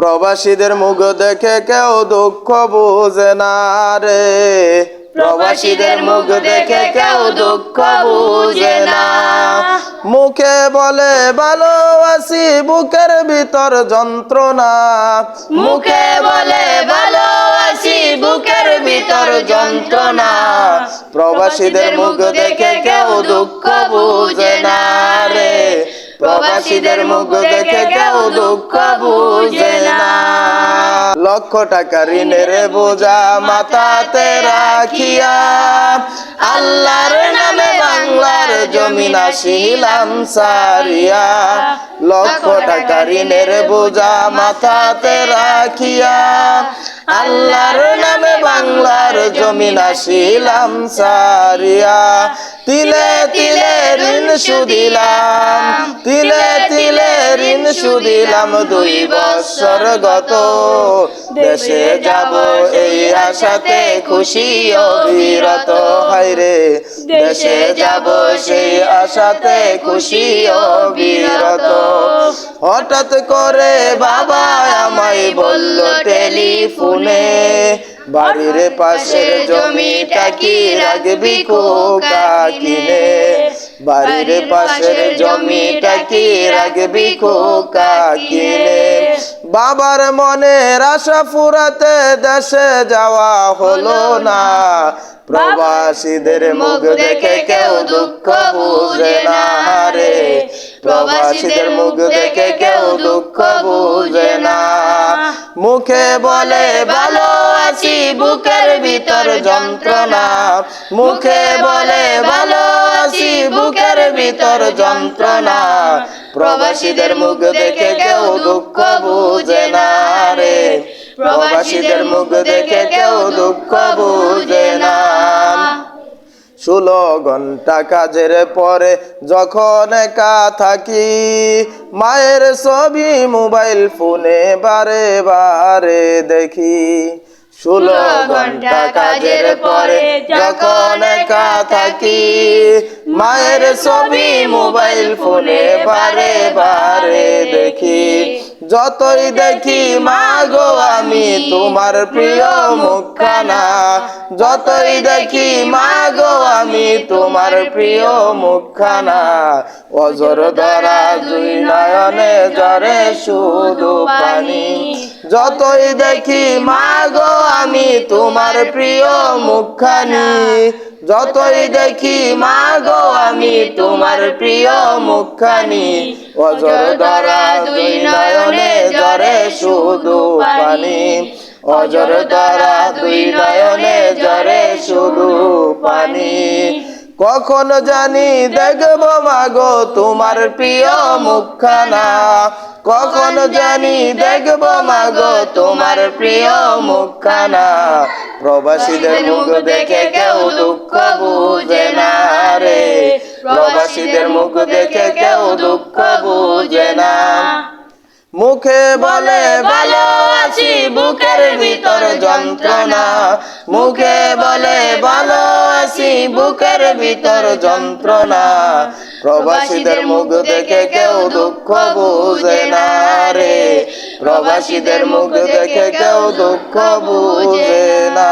প্রবাসীদের মুখ দেখে কেউ দুঃখ বুঝে না রে। প্রবাসীদের মুখ দেখে কেউ দুঃখ বুঝে না। মুখে বলে ভালোবাসি বুকের ভিতর যন্ত্রণা। মুখে বলে ভালোবাসি বুকের ভিতর যন্ত্রণা। প্রবাসীদের মুখ দেখে কেউ দুঃখ বুঝে না রে। প্রবাসীদের মুখ দেখে কেউ দুঃখ বুঝে না। লক্ষ টাকা ঋণের বোঝা মাথাতে রাখিয়া আল্লাহর জমিন আসিলাম সারিয়া লক্ষ টাকা ঋণের বোঝা, মাথাতে রাখিয়া। আল্লাহর নামে বাংলার জমিন আসিলাম সারিয়া তিলে তিলে ঋণ সুদিলাম, তিলে তিলে ঋণ সুদিলাম দুই বছর গত। দেশে যাব এই আশাতে খুশি অবিরত। হাইরে দেশে যাব সেই আশাতে খুশি অবিরত। হঠাৎ করে বাবা আমায় বলল টেলিফোনে, বাড়ির পাশের জমিটা কি রাখবি খোকা কিনে? বাড়ির পাশের জমিটা কি রাখবি খোকা বাবার মনের আশা ফুরাতে দেশে যাওয়া হলো না। প্রবাসীদের মুখ দেখে কেউ দুঃখ বুঝে না রে। প্রবাসীদের মুখ দেখে কেউ দুঃখ বুঝে না। মুখে বলে, ভালো আছি, বুকের ভিতর যন্ত্রণা। মুখে বলে, ভালো আছি, বুকের ভিতর যন্ত্রণা। প্রবাসীদের মুখ দেখে কেউ দুঃখ বুঝে না রে। প্রবাসীদের মুখ দেখে কেউ দুঃখ বুঝে না। ষোলো ঘণ্টা কাজের পরে যখন একা থাকি, মায়ের ছবি মোবাইল ফোনে বারে বারে দেখি। ষোলো ঘণ্টা কাজের পরে যখন একা থাকি মায়ের ছবি মোবাইল ফোনে বারে বারে দেখি। যতই দেখি মা গো আমি তোমার প্রিয় মুখখানা। যতই দেখি মা গো আমি তোমার প্রিয় মুখখানা। অজর ধরা দুই নয়নে জরে শুধু পানি। যতই দেখি মা গো আমি তোমার প্রিয় মুখখানি। যতই দেখি মা গো আমি তোমার প্রিয় মুখখানি। অজর ধরা দুই নয়নে জরে শুধু পানি। অজর ধরা দুই নয়নে জরে শুধু পানি। কখন জানি দেখব মাগো তোমার প্রিয় মুখখানা। কখন জানি দেখব মাগো তোমার প্রিয় মুখখানা। প্রবাসীদের মুখ দেখে কেউ দুঃখ বুঝে না রে। প্রবাসীদের মুখ দেখে কেউ দুঃখ বুঝে না। মুখে বলে ভালো আছি, বুকের ভিতর যন্ত্রণা। মুখে বলে বুকের ভিতর যন্ত্রণা। প্রবাসীদের মুখ দেখে কেউ দুঃখ বুঝে না রে। প্রবাসীদের মুখ দেখে কেউ দুঃখ বুঝে না।